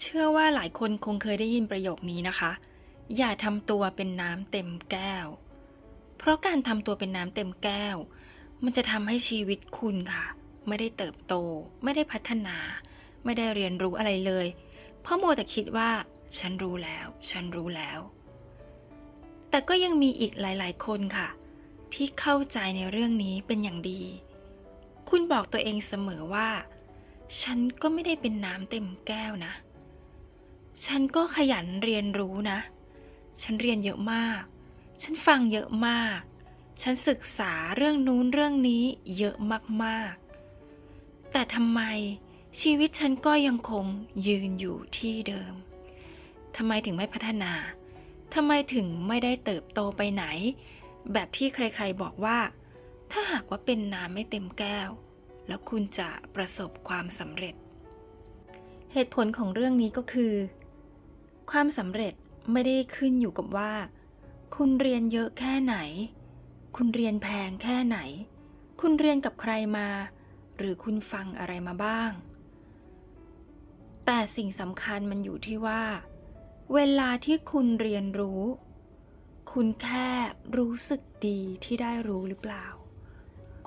เชื่อว่าหลายคนคงเคยได้ยินประโยคนี้นะคะ อย่าทำตัวเป็นน้ำเต็มแก้ว เพราะการทำตัวเป็นน้ำเต็มแก้ว มันจะทำให้ชีวิตคุณค่ะ ไม่ได้เติบโต ไม่ได้พัฒนา ไม่ได้เรียนรู้อะไรเลย เพราะมัวแต่คิดว่า ฉันรู้แล้ว ฉันรู้แล้ว แต่ก็ยังมีอีกหลาย ๆ คนค่ะ ที่เข้าใจในเรื่องนี้เป็นอย่างดี คุณบอกตัวเองเสมอว่า ฉันก็ไม่ได้เป็นน้ำเต็มแก้วนะ ฉันก็ขยันเรียนรู้นะ ฉันเรียนเยอะมาก ฉันฟังเยอะมาก ฉันศึกษาเรื่องนู้นเรื่องนี้เยอะมากๆ แต่ทำไมชีวิตฉันก็ยังคงยืนอยู่ที่เดิม ทำไมถึงไม่พัฒนา ทำไมถึงไม่ได้เติบโตไปไหน แบบที่ใครๆบอกว่า ถ้าหากว่าเป็นน้ำไม่เต็มแก้ว แล้วคุณจะประสบความสำเร็จ เหตุผลของเรื่องนี้ก็คือ ความสำเร็จไม่ได้ขึ้นอยู่กับว่า คุณเรียนเยอะแค่ไหน คุณเรียนแพงแค่ไหน คุณเรียนกับใครมา หรือคุณฟังอะไรมาบ้าง แต่สิ่งสำคัญมันอยู่ที่ว่า เวลาที่คุณเรียนรู้ คุณแค่รู้สึกดีที่ได้รู้หรือเปล่า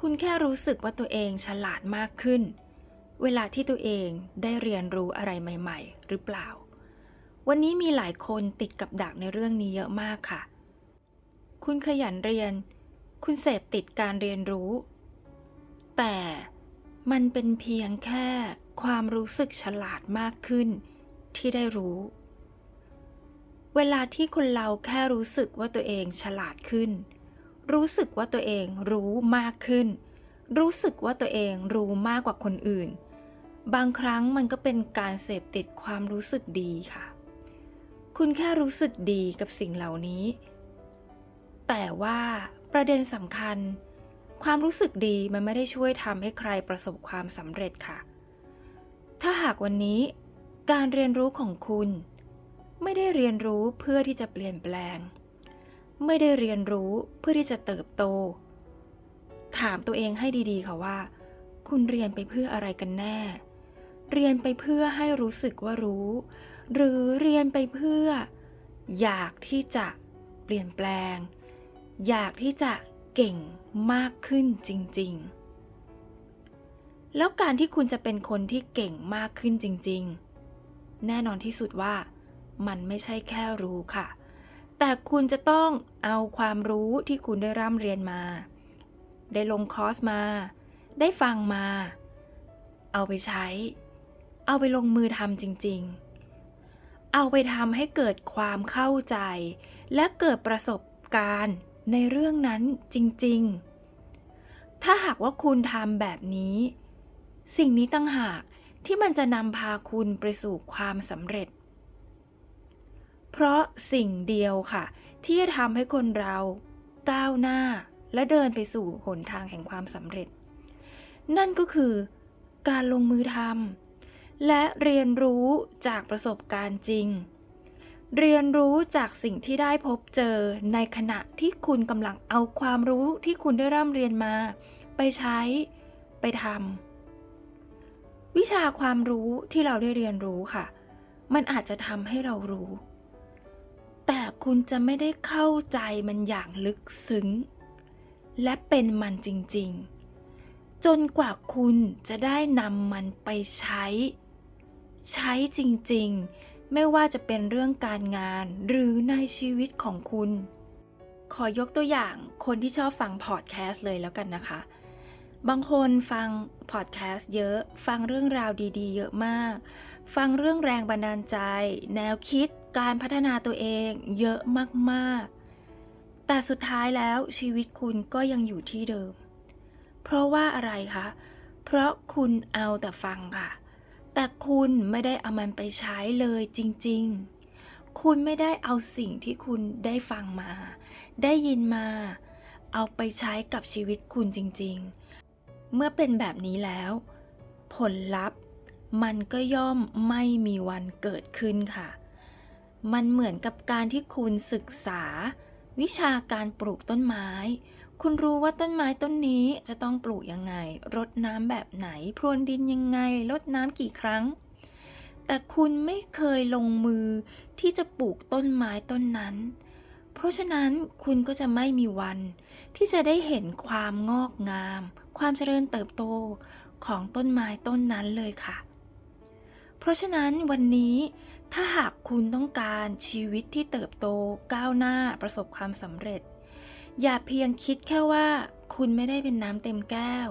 คุณแค่รู้สึกว่าตัวเองฉลาดมากขึ้น เวลาที่ตัวเองได้เรียนรู้อะไรใหม่ ๆ หรือเปล่า วันนี้มีหลายคนติดกับดักในเรื่องนี้เยอะมากค่ะ คุณขยันเรียน คุณเสพติดการเรียนรู้ แต่มันเป็นเพียงแค่ความรู้สึกฉลาดมากขึ้นที่ได้รู้ เวลาที่คนเราแค่รู้สึกว่าตัวเองฉลาดขึ้น รู้สึกว่าตัวเองรู้มากขึ้น รู้สึกว่าตัวเองรู้มากกว่าคนอื่น บางครั้งมันก็เป็นการเสพติดความรู้สึกดีค่ะ คุณแค่รู้สึกดีกับสิ่งเหล่านี้ แต่ว่าประเด็นสำคัญ ความรู้สึกดีมันไม่ได้ช่วยทำให้ใครประสบความสำเร็จค่ะ ถ้าหากวันนี้ การเรียนรู้ของคุณ ไม่ได้เรียนรู้เพื่อที่จะเปลี่ยนแปลง ไม่ได้เรียนรู้เพื่อที่จะเติบโต ถามตัวเองให้ดีๆค่ะว่า คุณเรียนไปเพื่ออะไรกันแน่ เรียนไปเพื่อให้รู้สึกว่ารู้ หรือเรียนไปเพื่อ อยากที่จะเปลี่ยนแปลง อยากที่จะเก่งมากขึ้นจริง ๆ แล้วการที่คุณจะเป็นคนที่เก่งมากขึ้นจริง ๆ แน่นอนที่สุดว่ามันไม่ใช่แค่รู้ค่ะ แต่คุณจะต้องเอาความรู้ที่คุณได้ร่ำเรียนมา ได้ลงคอร์สมา ได้ฟังมา เอาไปใช้ เอาไปลงมือทำจริง ๆ เอาไปทำให้เกิดความเข้าใจ และเกิดประสบการณ์ในเรื่องนั้นจริง ๆ ถ้าหากว่าคุณทำแบบนี้ สิ่งนี้ตั้งหากที่มันจะนำพาคุณไปสู่ความสำเร็จ เพราะสิ่งเดียวค่ะ ที่จะทำให้คนเราก้าวหน้าและเดินไปสู่หนทางแห่งความสำเร็จ นั่นก็คือการลงมือทำ และเรียนรู้จากประสบการณ์จริง เรียนรู้จากสิ่งที่ได้พบเจอในขณะที่คุณกำลังเอาความรู้ที่คุณได้ร่ำเรียนมา ไปใช้ ไปทำวิชาความรู้ที่เราได้เรียนรู้ค่ะ มันอาจจะทำให้เรารู้ แต่คุณจะไม่ได้เข้าใจมันอย่างลึกซึ้ง และเป็นมันจริง ๆจนกว่าคุณจะได้นำมันไปใช้ ใช้จริงๆ ไม่ว่าจะเป็นเรื่องการงานหรือในชีวิตของคุณ ขอยกตัวอย่างคนที่ชอบฟังพอดแคสต์เลยแล้วกันนะคะ บางคนฟังพอดแคสต์เยอะ ฟังเรื่องราวดีๆ เยอะมาก ฟังเรื่องแรงบันดาลใจ แนวคิดการพัฒนาตัวเองเยอะมากๆ แต่สุดท้ายแล้วชีวิตคุณก็ยังอยู่ที่เดิม เพราะว่าอะไรคะ เพราะคุณเอาแต่ฟังค่ะ แต่คุณไม่ได้เอามันไปใช้เลยจริงๆ คุณไม่ได้เอาสิ่งที่คุณได้ฟังมา ได้ยินมา เอาไปใช้กับชีวิตคุณจริงๆ เมื่อเป็นแบบนี้แล้ว ผลลัพธ์มันก็ย่อมไม่มีวันเกิดขึ้นค่ะ มันเหมือนกับการที่คุณศึกษา วิชาการปลูกต้นไม้ คุณรู้ว่าต้นไม้ต้นนี้จะต้องปลูกยังไง รดน้ำแบบไหน พรวนดินยังไง รดน้ำกี่ครั้ง แต่คุณไม่เคยลงมือที่จะปลูกต้นไม้ต้นนั้น เพราะฉะนั้นคุณก็จะไม่มีวัน ที่จะได้เห็นความงอกงาม ความเจริญเติบโตของต้นไม้ต้นนั้นเลยค่ะ เพราะฉะนั้นวันนี้ถ้าหากคุณต้องการชีวิตที่เติบโตก้าวหน้าประสบความสำเร็จ อย่าเพียงคิดแค่ว่าคุณไม่ได้เป็นน้ำเต็มแก้ว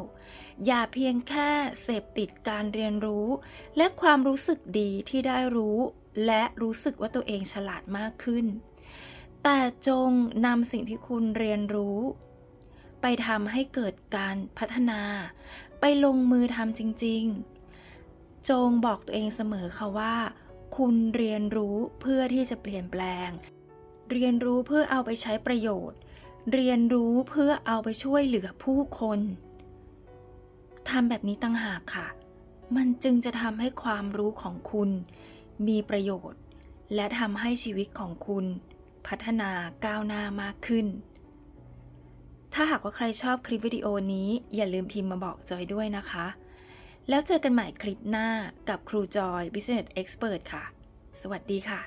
อย่าเพียงแค่เสพติดการเรียนรู้ และความรู้สึกดีที่ได้รู้ และรู้สึกว่าตัวเองฉลาดมากขึ้น แต่จงนำสิ่งที่คุณเรียนรู้ ไปทำให้เกิดการพัฒนา ไปลงมือทำจริง ๆ จงบอกตัวเองเสมอค่ะว่า คุณเรียนรู้เพื่อที่จะเปลี่ยนแปลง เรียนรู้เพื่อเอาไปใช้ประโยชน์ เรียนรู้เพื่อเอาไปช่วยเหลือผู้คนทำแบบนี้ตั้งหากค่ะ มันจึงจะทำให้ความรู้ของคุณ มีประโยชน์ และทำให้ชีวิตของคุณ พัฒนาก้าวหน้ามากขึ้น ถ้าหากว่าใครชอบคลิปวิดีโอนี้อย่าลืมพิมพ์มาบอกจอยด้วยนะคะ แล้วเจอกันใหม่คลิปหน้ากับครูจอย Business Expert ค่ะ สวัสดีค่ะ